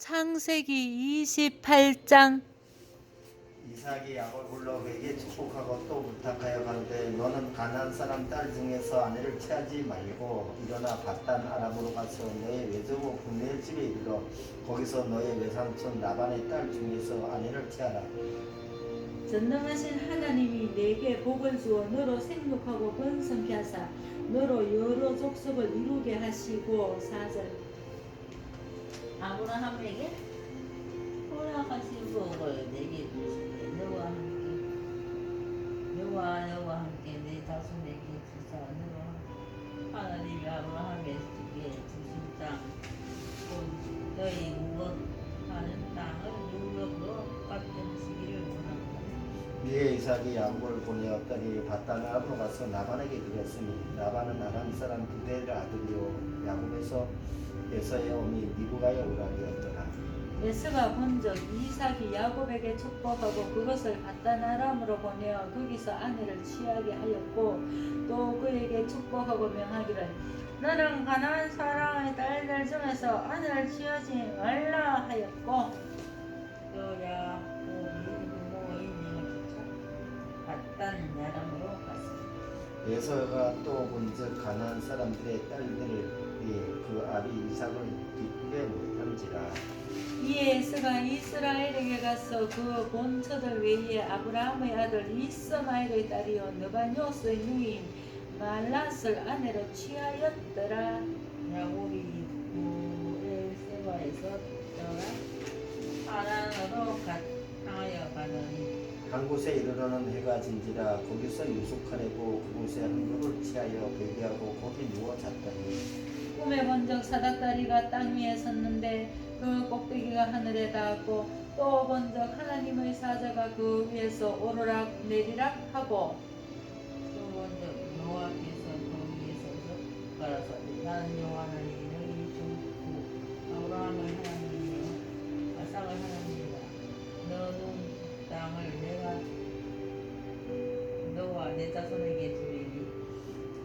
창세기 28장. 이삭이 야곱을 불러 그에게 축복하고 또 부탁하여 가로되 너는 가나안 사람 딸 중에서 아내를 취하지 말고 일어나 바단 아람으로 가서 너의 외조부 분의 집에 이르러 거기서 너의 외삼촌 라반의 딸 중에서 아내를 취하라. 전능하신 하나님이 내게 복을 주어 너로 생육하고 번성케 하사 너로 여러 족속을 이루게 하시고 사절 아브라함에게 허락하신 복을 내게 주시되 너와 함께 너와 너와 함께 내 자손에게 주사 너와 하나님이 아브라함에게 주신 땅곧 너희 묵어하는 땅을 유력으로 받으시기를 원합니다. 이에 이삭이 야곱을 보내었더니 바단 아람으로 가서 라반에게 이르렀으니 라반은 아람 사람 부대의 아들이요 야곱에서 에서의 어미 미부가의 오락이었더라 에스가 본적 이삭이 야곱에게 축복하고 그것을 바단 아람으로 보내어 거기서 아내를 취하게 하였고 또 그에게 축복하고 명하기를 너는 가나안 사람의 딸들 중에서 아내를 취하지 말라 하였고 부모인 이모부터 바단 야람으로 갔습니다. 에서가 또 본즉 가나안 사람들의 딸들 이그 아비 이삭을 기쁘게 못한지라. 이에 에스가 이스라엘에게 가서 그 본처들 외에 아브라함의 아들 이스마엘의 딸이요 느바뇨스의 누이인 말랏을 아내로 취하였더라. 야곱이 부엘세바에서 떠나 하란으로 가- 향하여 가더니 한 곳에 이르러는 해가 진지라 거기서 유숙하려고 그곳에 한 그를 취하여 배기하고 거기 누워 잤더니 꿈에 본적 사닥다리가 땅 위에 섰는데 그 꼭대기가 하늘에 닿았고 또 본적 하나님의 사자가 그 위에서 오르락 내리락 하고 또 먼저 여호와께서 그 위에 서서 가라사대 나는 여호와 하나님 너희 주 아브라함의 하나님이요 아삭의 하나님이다 너는 땅을 내가 너와 내 자손에게 주리니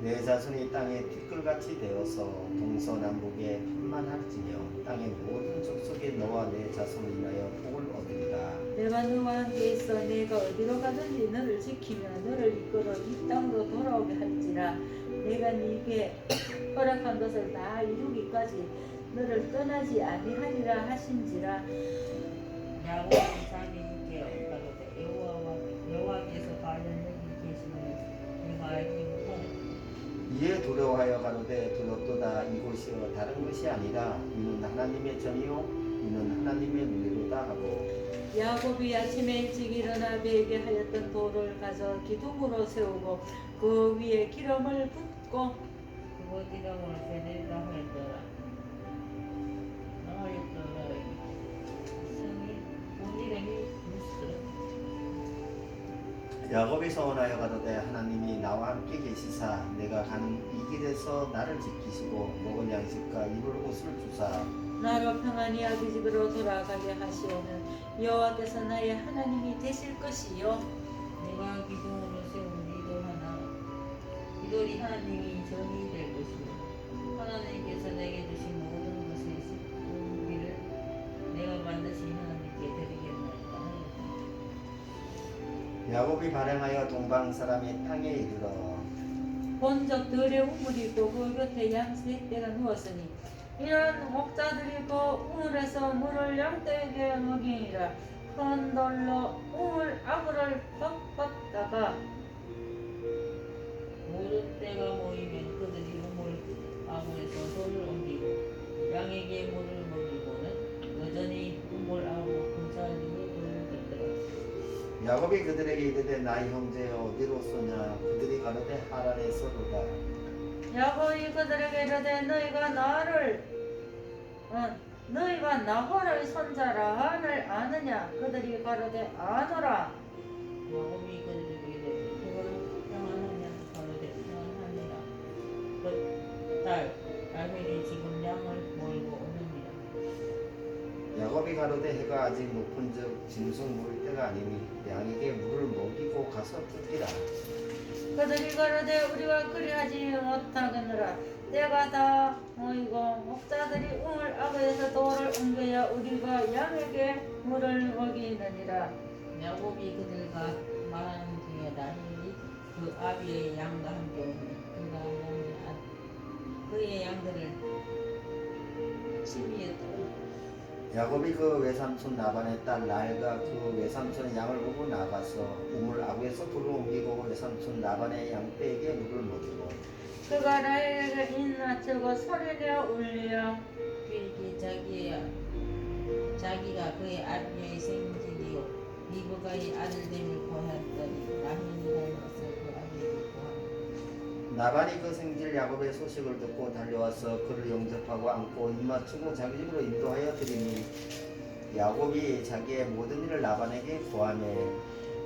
내 자손이 땅에 티끌같이 되어서 동서남북에 편만할지며 땅의 모든 족속에 너와 내 자손을 인하여 복을 얻으리라. 내가 너와 함께 있어 내가 어디로 가든지 너를 지키며 너를 이끌어 이 땅으로 돌아오게 할지라. 내가 네게 허락한 것을 다 이루기까지 너를 떠나지 아니하리라 하신지라. 야곱 이에 두려워하여 가로되 두렵도다. 이곳이여 다른 것이 아니라 이는 하나님의 전이요 이는 하나님의 눈이로다 하고. 야곱이 아침에 일찍 일어나 베게 하였던 돌을 가져 기둥으로 세우고 그 위에 기름을 붓고 그곳 베델이라 하였더라 하였더라 야곱이 서원하여 가로되 하나님이 나와 함께 계시사 내가 가는 이 길에서 나를 지키시고 먹을 양식과 입을 옷을 주사. 나로 평안히 아비 집으로 돌아가게 하시오는 여호와께서 나의 하나님이 되실 것이요. 내가 기둥으로 세운 이돌 하나 이돌이 하나님이 전이 야곱이 발행하여 동방 사람이 땅에 이르러 본적 들의 우물이 있고 그 곁에 양세 떼가 누웠으니 이런 목자들이 그 우물에서 물을 양떼에게 먹이니라. 큰 돌로 우물 아구를 꺾 야곱이 그들에게 이르되 나의 형제 어디로 쏘냐? 그들이 가로되 하란에 서로다. 야곱이 그들에게 이르되 너희가 나를 어, 너희가 나홀의 손자라 한을 아느냐? 그들이 가로되 아노라 가로되 해가 아직 높은 즉 짐승 물을 때가 아니니 양에게 물을 먹이고 가서 뜯기라. 그들이 가로되 우리가 그리하지 못하겠느라. 때가 다 모이고 목자들이 우물 아버에서 돌을 옮겨야 우리가 양에게 물을 먹이느니라. 야곱이 그들과 말하는 중에 라헬이 그 아비의 양과 함께 오니 그가 양의 아, 그의 양들을 치미에 떠 야곱이 그 외삼촌 나반의 딸 라헬과 그 외삼촌의 양을 보고 나가서 우물 아구에서 돌을 옮기고 외삼촌 나반의 양떼에게 물을 먹이고? 그가 라헬에게 인나치고 소리내어 울려 그에게 자기의 자기가 그의 아비의 생질이요. 리브가의 아들됨을 보았더니 라헬이 보았다 나반이 그 생질 야곱의 소식을 듣고 달려와서 그를 영접하고 안고 입맞추고 자기 집으로 인도하여 드리니 야곱이 자기의 모든 일을 나반에게 고하매.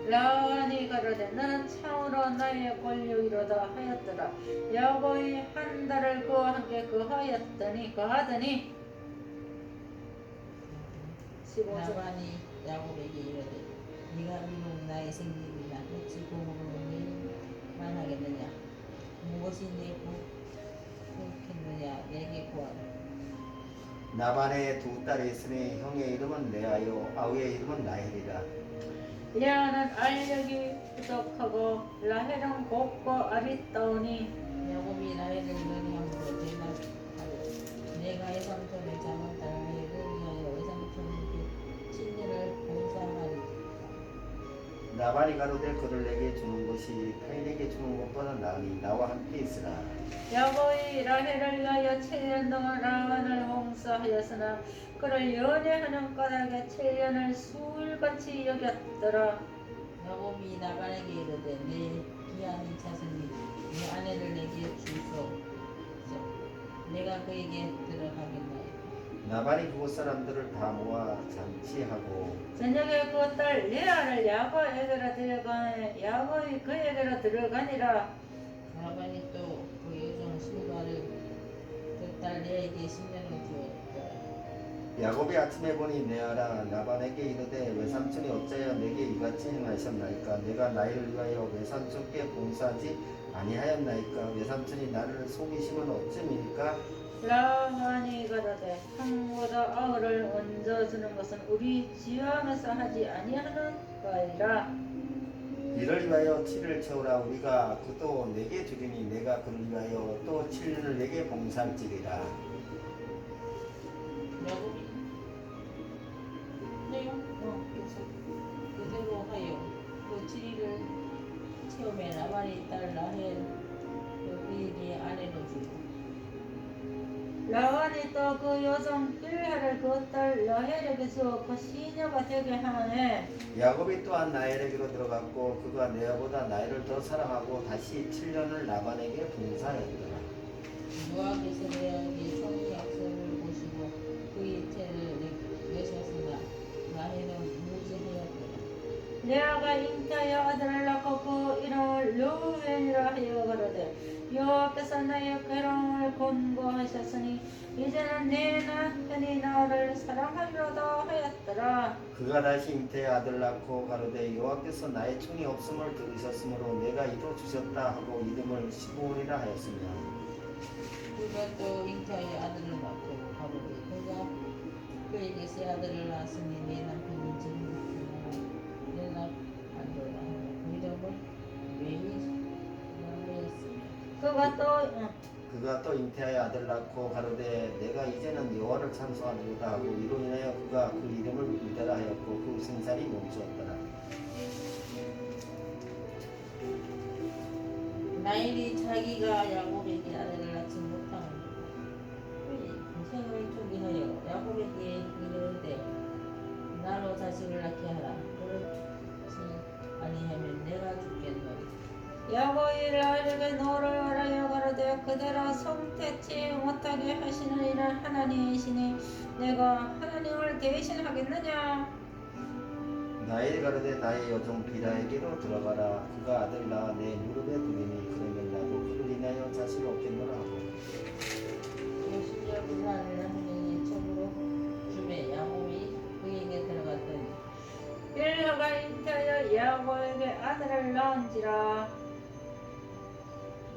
라반이 가로되 너는 참으로 나의 권력이로다 하였더라. 야곱이 한 달을 그와 함께 거하였더니 거하더니 15절. 라반이 야곱에게 이르되 네가 비록 나의 생질이나 어찌 고목을 만하겠느냐 무엇이 내 부족했느냐? 내게 구하라. 나반의 두 딸이 있으니 형의 이름은 레아요 아우의 이름은 라헬이라. 레아는 알력이 부족하고 라헬은 곱고 아리따우니 야곱이 라헬을 너희함으로 내가 외삼촌의 자만 딸 나반이 가로되 그를 내게 주는 것이 타인에게 주는 것보다 나으니 나와 함께 있으라. 야곱이 라헬을 위하여 7년 동안 라반을 홍사하였으나 그를 연애하는 까닭에 7년을 수일같이 여겼더라. 야곱이 나반에게 이르되 내 귀한인 자손이 내 아내를 내게 주소서. 내가 그에게 들어가겠나이다 나반이 그곳 사람들을 다 모아 잔치하고 저녁에 그 딸 레아를 야곱에게로 들어가니 야곱이 그에게로 들어가니라. 라반이 또 그 여종 실바를 그 딸 레에게 10년을 주었더라 야곱이 아침에 보니 내아라 나반에게 이르되 외삼촌이 어찌하여 내게 이같이 행하셨나이까? 내가 나이를 위하여 외삼촌께 봉사하지 아니하였나이까? 외삼촌이 나를 속이심은 어찌입니까 라반이 가로되 형보다 아우를 얹어 주는 것은 우리 지왕에서 하지 아니하는 바이라. 이를 위하여 칠을 채우라. 우리가 그도 내게 주리니 내가 그를 위하여 또 7년을 내게 봉사할지리라. 네요 어, 그대로 하여 그 7일을 채우매 라반이 딸 라헬 그 그에게 아내로 주고 라반이 또 그 여성 빌하를 그 딸 라헬에게 주어 시녀가 되게 하네. 야곱이 또한 나엘에게로 들어갔고 그가 내아보다 나엘을 더 사랑하고 다시 7년을 나반에게 봉사하였더라. 노아께서 레아에게 성의 약속을 보시고 그의 태를 내셨으나 라헬은 무지하였더라. 레아가 잉타하여 아들을 낳고 그 이름을 르우벤이라 하여 가로되 여호와께서 나의 괴로움을 권고하셨으니 이제는 내 남편이 나를 사랑하리로다 하였더라. 그가 다시 잉태의 아들 낳고 가로되 여호와께서 나의 총이 없음을 들으셨으므로 내가 이도 주셨다 하고 이름을 시부온이라 하였으며. 그가 또 잉타의 아들을 낳고 가보니 그가 그에게 세 아들을 낳았으니 내 남편이 지금 연락하리로다 그 이름을 메이스였으며. 그가 또 어, 그가 또 잉태하여 아들 낳고 가로되 내가 이제는 여호와를 찬송하리로다 하고 이로 인하여 그가 그 이름을 믿으라 하였고 그 생산이 멈추었더라. 나일이 자기가 야곱에게 아들을 낳지 못함을 그의 생을 초기하여 야곱에게 이르되 나로 자식을 낳게 하라. 그렇지 아니하면 내가 죽겠노니 야곱이 라헬에게 노를 하여 가로되 그대로 성태치 못하게 하시는 이는 하나님이시니 내가 하나님을 대신하겠느냐? 나엘이 가로되 나의 여종 비라에게로 들어가라. 그가 아들 낳아 내 무릎에 두리니 그러면 나도 그를 인하여 자식을 얻겠노라 하고. 그날을 하느니 첩으로 주매 야곱이 그에게 들어갔더니 빌하가 잉태하여 야곱에게 아들을 낳은지라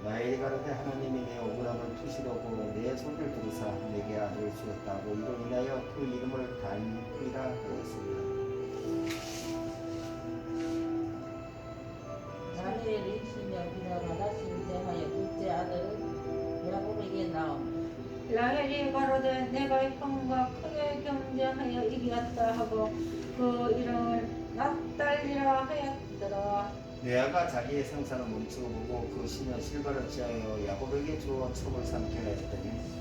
나엘이 가로되 하나님이 내 억울함을 푸시려고 내 소리를 들으사 내게 아들을 주었다고 이로 인하여 그 이름을 단이라 하였습니다. 나헬이 시며 비나가다 신세하여 둘째 아들은 야곱에게 나오니 라헬이 가로되 내가 형과 크게 경쟁하여 이기었다 하고 그 이름을 납달리라 하였더라 레아가 자기의 생산을 멈추고 보고 그 시녀 실바를 취하여 야곱에게 주어 첩을 아들을 낳았니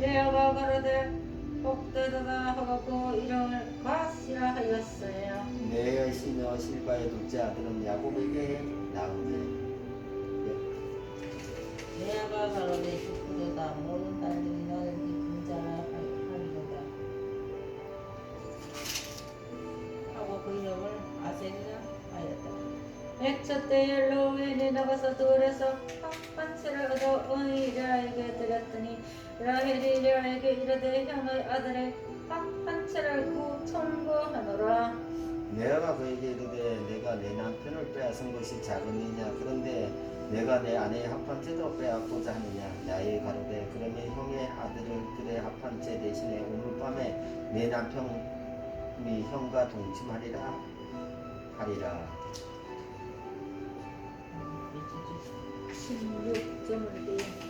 레아가 가로되 복되도다 하고 그 이름을 가시라 하였어요. 레아의 시녀 실바의 둘째 아들은 야곱에게 나오니 레아가 가로되 기쁘도다 모든 딸들이 나를 기쁜 자라 로웬이 나가서 돌에서 한 채를 얻어 의리아에게 드렸더니 라헬이 레아에게 이르되 형의 아들의 한 채를 구 청구하노라. 레아가 그에게 이르되 내가 내 남편을 빼앗은 것이 작으느냐? 그런데 내가 내 아내의 합판째도 빼앗고자 하느냐? 나의 가로되 그러면 형의 아들들의 합판째 대신에 오늘 밤에 내 남편이 형과 동침하리라 하리라 16점을 띠그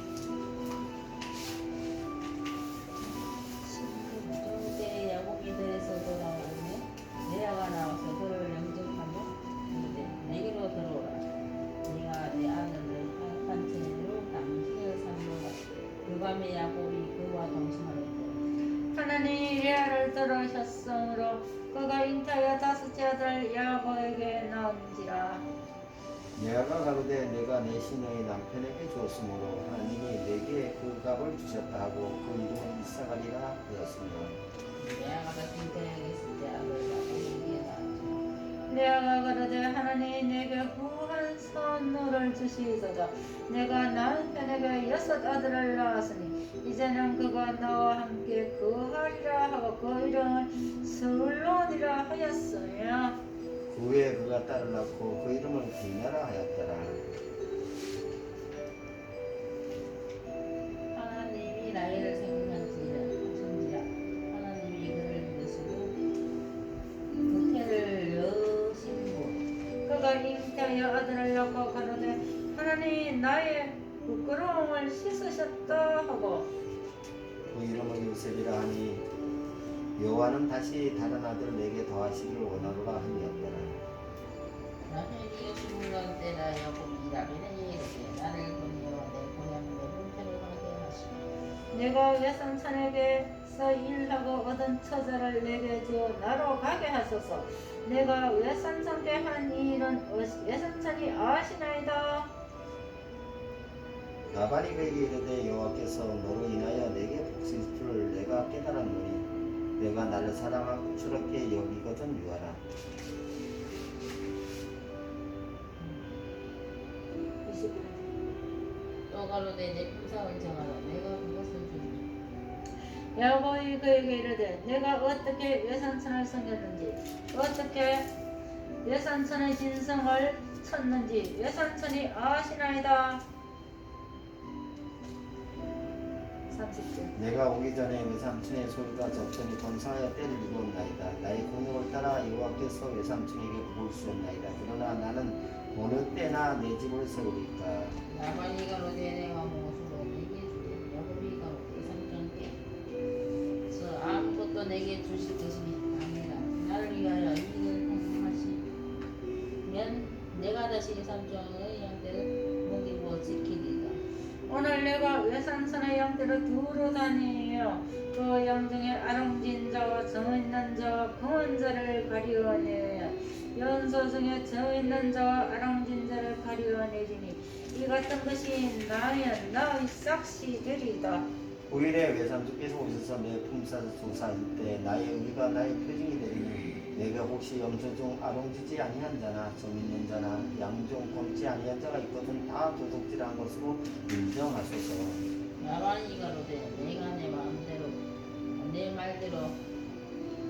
내 시녀의 남편에게 주었으므로 하나님이 내게 그 값을 주셨다 하고 그 이름은 이사가리라 하였습니다. 레아가 다시 태양에 있을 때 아들 야곱에게 낳았다 레아가 가로되 하나님이 내게 후한 선물을 주시소서. 내가 남편에게 여섯 아들을 낳았으니 이제는 그가 나와 함께 거하리라 하고 그 이름을 슬론이라 하였으며 그 후에 그가 딸을 낳고 그 이름을 디나라 하였더라 이름을 요셉이라 하니 여호와는 다시 다른 아들을 내게 더하시기를 원하노라 야곱이 나를 보내어 내 고향으로 하시고 내가 외삼촌에게서 일하고 얻은 처자를 내게 주어 나로 가게 하소서. 내가 외삼촌께 한이 일은 어- 외삼촌이 아시나이다 나발이 그에게 이르되 여호와께서 너로 인하여 내게 복수일 줄을 내가 깨달았노니 내가 나를 사랑하고 추럽게 여기거든 유하라. 20분 또 가로되 내 품상을 정하라. 내가 그것을 주리니. 야곱이 그에게 이르되 내가 어떻게 외삼촌을 섬겼는지 어떻게 외삼촌의 진성을 쳤는지 외삼촌이 아시나이다 30절 내가 오기 전에 외삼촌의 소리가 적더니 번성하여 때를 이루었나이다. 나의 공력을 따라 여호와께서 외삼촌에게 복을 주셨나이다. 그러나 나는 어느 때나 내 집을 세우리까? 나발이 가로되 내가 무엇으로 내게 주리 야곱이 가로되 삼촌께서 아무것도 내게 주실 것이 아니라 나를 위하여 이익을 행하시면 내가 다시 삼촌의 양떼를 먹이고 지키리라 오늘 내가 외산선의 양떼를 두루 다니며 그 양중에 아롱진 자와 정 있는 자와 금은 자를 가리어내며 연소 중에 정 있는 자와 아롱진 자를 가리어내리니. 이 같은 것이 나면 나의 싹시되리다. 오일에 외삼촌께서 오셔서 내 품삯을 조사할 때 나의 의가 나의 표징이 되리니 내가 혹시 염소 중 아롱지지 아니한 자나 점 있는 자나 양중 검지 아니한 자가 있거든 다 도둑질한 것으로 인정하소서. 나발이 가로되 내가 내 마음대로 내 말대로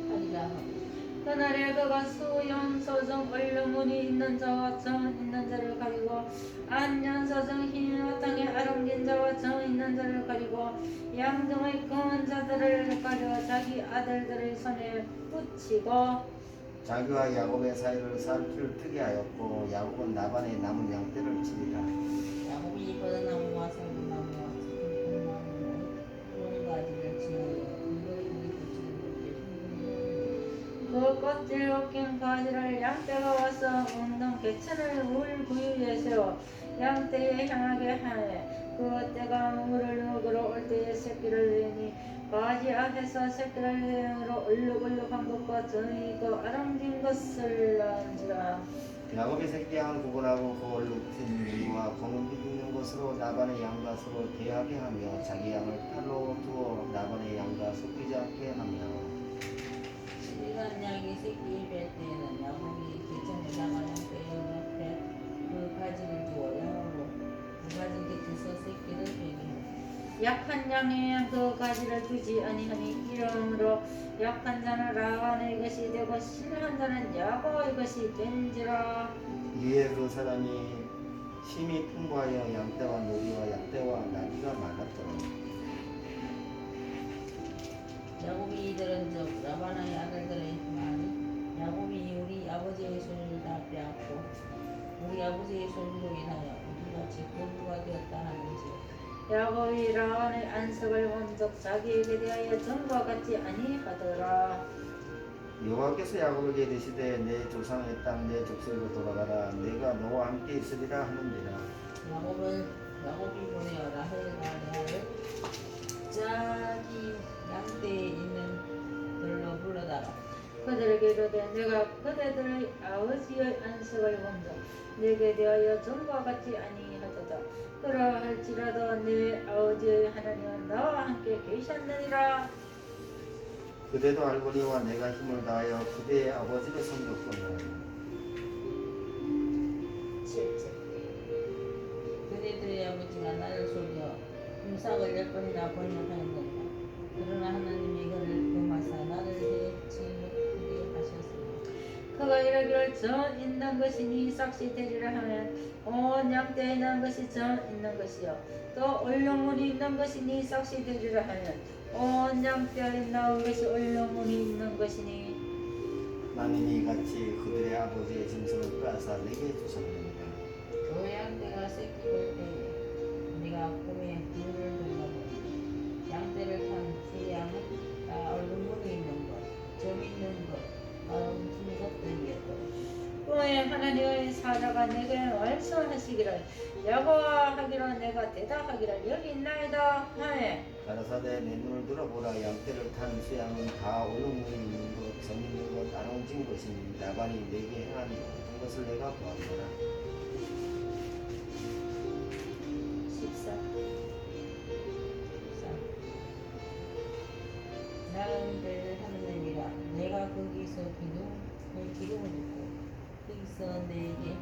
하리라 하고. 그날에 그가 수염 소정 얼룩무늬 있는 자와 정 있는 자를 가리고 안년 소정 흰 땅에 아름긴 자와 정 있는 자를 가리고 양등의 검은 자들을 가려 자기 아들들의 손에 붙이고 자기와 야곱의 사이를 살필 뜨게 하였고 야곱은 나반의 남은 양떼를 치리라. 야곱이 살구나무와 스푼나무와 그런 가지를 그 껍질 벗긴 가지를 양떼가 와서 웅덩 개천을 울 부위에 세워 양떼에 향하게 하에 그 떼가 물을 먹으러 올 때에 새끼를 내니 새끼를 내으로 얼룩얼룩한 것과 그 아름진 것을 낳은지라. 야곱의 새끼 양을 구분하고 그 얼룩진 무리와 검은 빛 있는 것으로 나반의 양과 서로 대하게 하며 자기 양을 팔로 두어 나반의 양과 섞이지 않게 하며. 시간 양이 새끼 뵐 때에는 야곱이 개천에다가 양떼의 옆에 그 가지를 두어 양으로 그 가지 곁에서 새끼를 하고 약한 양에 그 가지를 두지 아니하니 이러므로 약한 자는 라반의 것이 되고 실한 자는 야곱의 것이 된지라. 이에 그 사람이 힘이 풍부하여 양떼와 노리와 약떼와 나귀가 많았더라. 야곱이 이들은 즉 라반의 아들들의 말이 야곱이 우리 아버지의 손을 다 빼앗고 우리 아버지의 손으로 인하여 우리 같이 공부가 되었다 하는지 야곱이 라반의 안석을 본적 자기에게 대하여 전과 같지 아니하더라. 여호와께서 야곱에게 이르시되 내 조상의 땅 내 족속으로 돌아가라. 내가 너와 함께 있으리라 하는지라. 야곱을 야곱이 보내어 라헬과 레아를 자기 양떼에 있는 들로 불러다가 그들에게 이르되 내가 그대들의 아버지의 안석을 본적 내게 대하여 전과 같지 아니 하도다 그러할지라도 내 아버지의 하나님은 나와 함께 계셨느니라. 그대도 알거니와 내가 힘을 다하여 그대의 아버지를 7절 그대들의 아버지가 나를 속여 금삭을 열 번이나 번역하였느니라 그러나 하나님이 그를 금하사 나를 그가 이르기를 전 있는 것이 네 삭시 되리라 하면 온 양떼에 있는 것이 전 있는 것이요. 또 얼룩무늬 있는 것이 네 삭시 되리라 하면 온 양떼에 나온 것이 얼룩무늬 있는 것이니. 나는 이같이 그들의 아버지의 짐승을 빼앗아 내게 주셨느 사자가 내게 말씀하시기를 여호와 하기로 내가 대답하기를 여기 있나이다. 하에 가라사대 내 눈을 들어보라. 양떼를 탄 수양은 다 얼룩무늬 있는 것, 점 있는 것, 아롱진 것이니 나반이 내게 행한 모든 것을 내가 보았노라. 14 나은들 하느님이라. 내가 거기서 기둥을 기름을 붓고 거기서 내게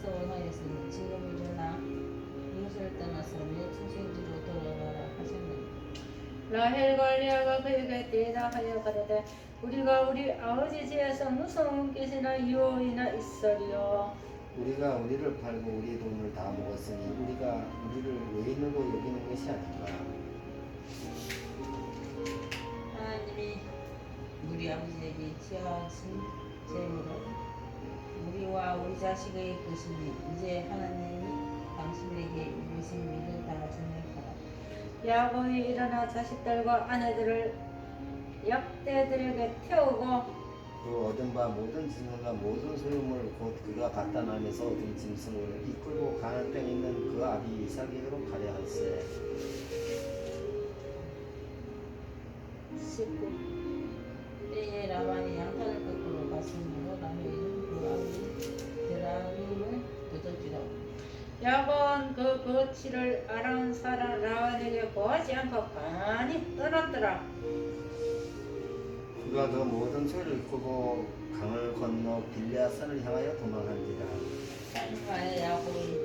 서원하였으니 지금 일어나 이웃을 떠나서 내 출생지로 돌아가라 하셨느니 라헬과 레아가 그에게 대답하여 가로되 우리가 우리 아버지 집에서 무슨 뜻이나 유혹이나 있으리요. 우리가 우리를 팔고 우리 돈을 다 먹었으니 우리가 우리를 외인으로 여기는 것이 아닌가 하나님이 우리 아버지에게 취하신 재물은 우리와 우리 자식의 것이니 이제 하나님이 당신에게 이루신 일을 다 전역하라 야곱이 일어나 자식들과 아내들을 약대들에게 태우고 그 얻은 바 모든 짐승과 모든 소유물 곧 그가 갖다 남에서 얻은 짐승을 이끌고 가는 땅에 있는 그 아비 이삭에게로 가려 할세. 19 그 거치를 아람 사람 라반에게 구하지 않고 가만히 떠났더라. 그가 그 모든 소유를 이끌고 강을 건너 빌레아산을 향하여 도망한지라 야곱이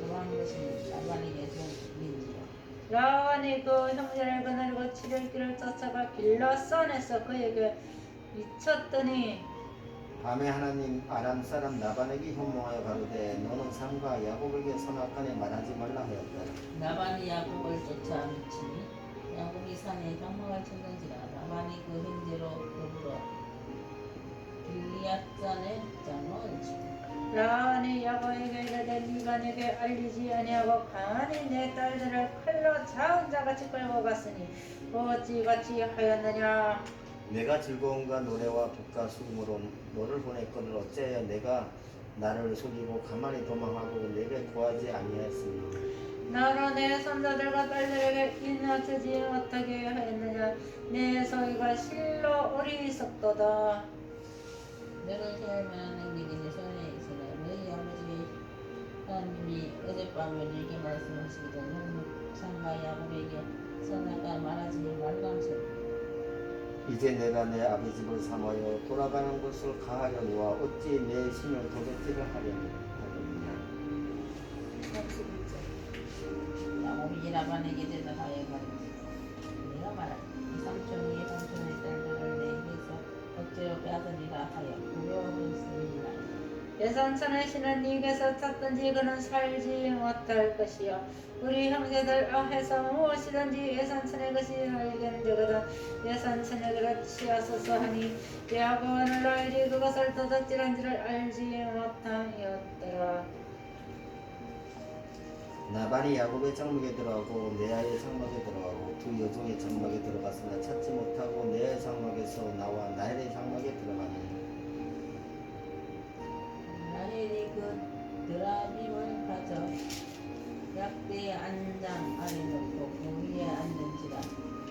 도망한 것은 라반에게 종민지라 라반이 그 형제를 거느리고 칠일 길을 쫓아가 빌라선에서 그에게 미쳤더니 밤에 하나님 아람 사람 나반에게 현몽하여 가로되 너는 상과 야곱에게 선악간에 말하지 말라 하였더라 나반이 야곱을 쫓아 미치니 야곱이 산에 장막을 쳤는지라 나반이 그 형제로 더불어 길리앗산에 장막을 라반이 야곱에게 이르되 네가 내게 알리지 아니하고 가만히 내 딸들을 칼로 자은 자같이 끌고 갔으니 어찌 같이 하였느냐? 내가 즐거움과 노래와 북과 수금으로 너를 보냈거늘 어찌하여 내가 나를 속이고 가만히 도망하고 내게 구하지 아니하였으니 나로 내 손자들과 딸들에게 인하치지 못하게 하였느냐? 내 소리가 실로 어리석도다. 너를 세울 만한 능력이 내 손에 있으나 너희 아버지 하나님이 어젯밤에 내게 말씀하시기를 너는 상과 야곱에게 선악과 말하지 말라 하셨다 이제 내가 내 아비 집을 삼하여 돌아가는 곳을 가하려니와 어찌 내 신을 도둑질을 하려니 하느냐? 야곱이 라반에게 대답하여 가니 내가 말하니 이 삼촌이 삼촌의 딸들을 내게서 억지로 빼앗으리라 하여 예산천의 신은 네게서 찾든지 그는 살지 못할 것이요. 우리 형제들 앞에서 무엇이든지 예산천의 것이 알겠는데거든 예산천의 그렇지 하소서 하니 야곱은 라헬이 그것을 도둑질한지를 알지 못하였더라. 나발이 야곱의 장막에 들어가고 레아의 장막에 들어가고 두 여종의 장막에 들어갔으나 찾지 못하고 레아의 장막에서 나와 나엘의 장막에 들어가니 라헬이 그 드라빔을 가져 약대의 안장 아래 놓고 그 위에 앉는지라.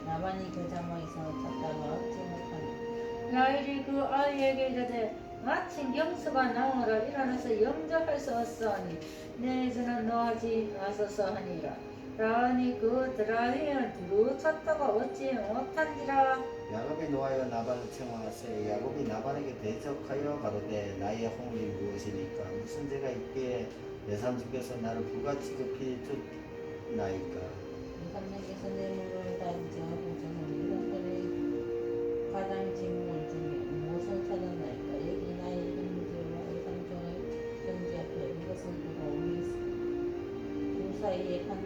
나반이 그 장막에서 찾다가 얻지 못하니 라헬이 그 아이에게 이르되 마침 영수가 나오라. 일어나서 영접할 수 없사오니 내 주는 노하지 마소서 하니라 라헬이 그 드라헬을 두루 찾다가 얻지 못한지라. 야곱이 노하여 나발을 청하세 야곱이 나발에게 대적하여 가로되 나의 허물이 무엇이니까? 무슨 죄가 있기에 내 삼주께서 나를 부같이 급히 쫓나이까? 삼장께서 내 물을 다지어 보셔서니 이것들의 가장 진물 중에 무엇을 찾았나이까? 여기 나의 형제와 이삼촌의 형제 앞에 이것을 두고 우리 두 사이에 판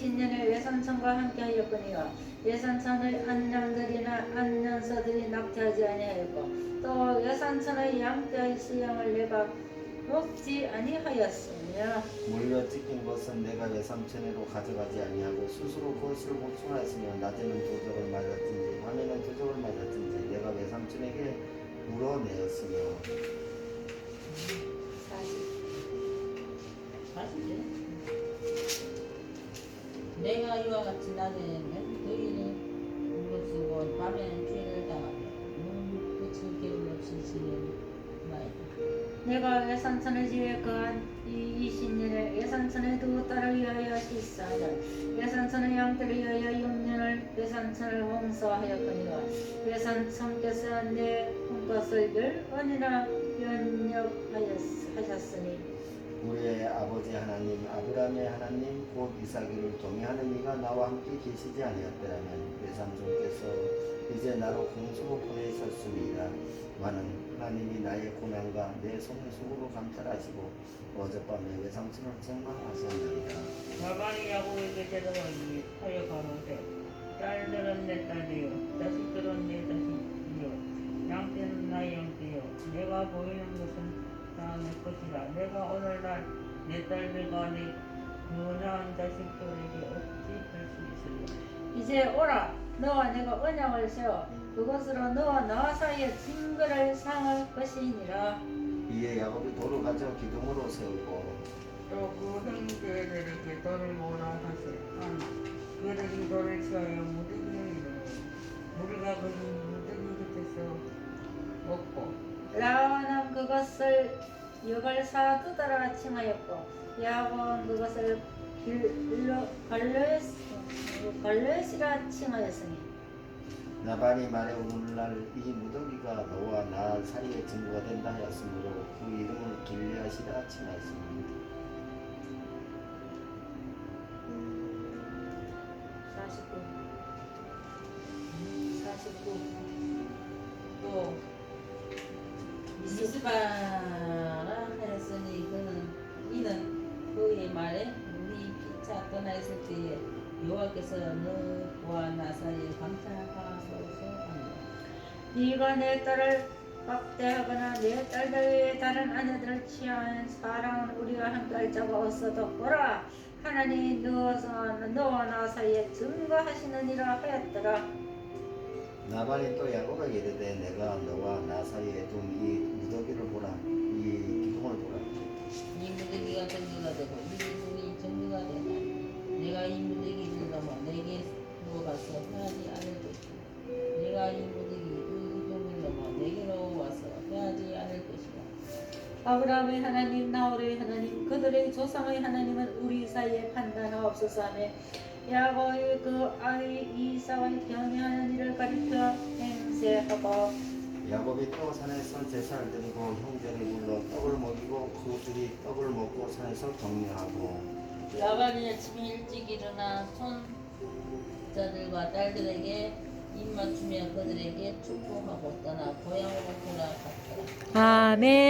20년의 외삼촌과 함께 하였거니와 외삼촌의 안양들이나 안녕서들이 낙태하지 아니하였고 또 외삼촌의 양떼의 수양을 내가 먹지 아니하였으며 물려 찢긴 것은 내가 외삼촌으로 가져가지 아니하고 스스로 그것을 보충하였으며 낮에는 도적을 맞았든지 밤에는 도적을 맞았든지 내가 외삼촌에게 물어내었으며 내가 이와 같이 낮에는 너희는 물을 쓰고 밤에는 죄를 당하며 눈 끝을 게을 없이 지내나이다. 내가 외삼촌의 집에 거한 이 20년에 외삼촌의 두 딸을 위하여 씻사하여 외삼촌의 양들을 위하여 6년을 외삼촌을 홍서하였거니와 외삼촌께서 내 꿈것을 열 번이나 연역하셨으니 우리의 아버지 하나님 아브라함의 하나님 곧 이삭을 동의하는 이가 나와 함께 계시지 아니었더라면 외삼촌께서 이제 나로 공수로 보내셨습니다. 많은 하나님이 나의 고난과 내 손의 수고로 감찰하시고 어젯밤에 외삼촌을 책망하셨나이다. 가만히 야곱에게 대답하기 하여 가로되 딸들은 내 딸이요 자식들은 내 자식이요 양떼는 나의 양떼요 내가 보이는 것은 다내 것이라 내가 오늘날 내 딸들과 내 누나한 자식들에게 어찌 할 수 있으랴 이제 오라 너와 내가 언약을 세워 그것으로 너와 나 사이에 증거를 상할 것이니라. 이에 야곱이 돌을 가져 기둥으로 세우고 또그 형제들에게 돌을 모으라 하세 하나 그들이 돌을 치하여 무더기에 이르고 우리가 그 무더기 끝에서 먹고 라 그것을 여갈사 두다라 칭하였고 야곱은 그것을 갈레스라 칭하였으니 나발이 말해 오늘날 이 무더기가 너와 나 사이의 증거가 된다 하였으므로 그 이름을 길리앗이라 칭하였습니다. 네가 내 딸을 박대하거나 내 딸들의 다른 아내들을 취하는 사랑은 우리가 함께할 자가 없어도 보라. 하나님 너와 너와 나 사이에 증거하시느니라 하였더라. 나발이 또 야곱에게 이르되 내가 너와 나 사이에 둔 아브라함의 하나님 나홀의 하나님 그들의 조상의 하나님은 우리 사이에 판단하옵소서 하며 야곱의 그 아이 이사와의 경외하는 일을 가리켜 행세하고 야곱이 또 산에서 제사를 드리고 형제를 불러 떡을 먹이고 그들이 떡을 먹고 산에서 격려하고 라반이 아침에 일찍 일어나 손자들과 딸들에게 입 맞추며 그들에게 축복하고 떠나 고향으로 돌아갔더라 아멘.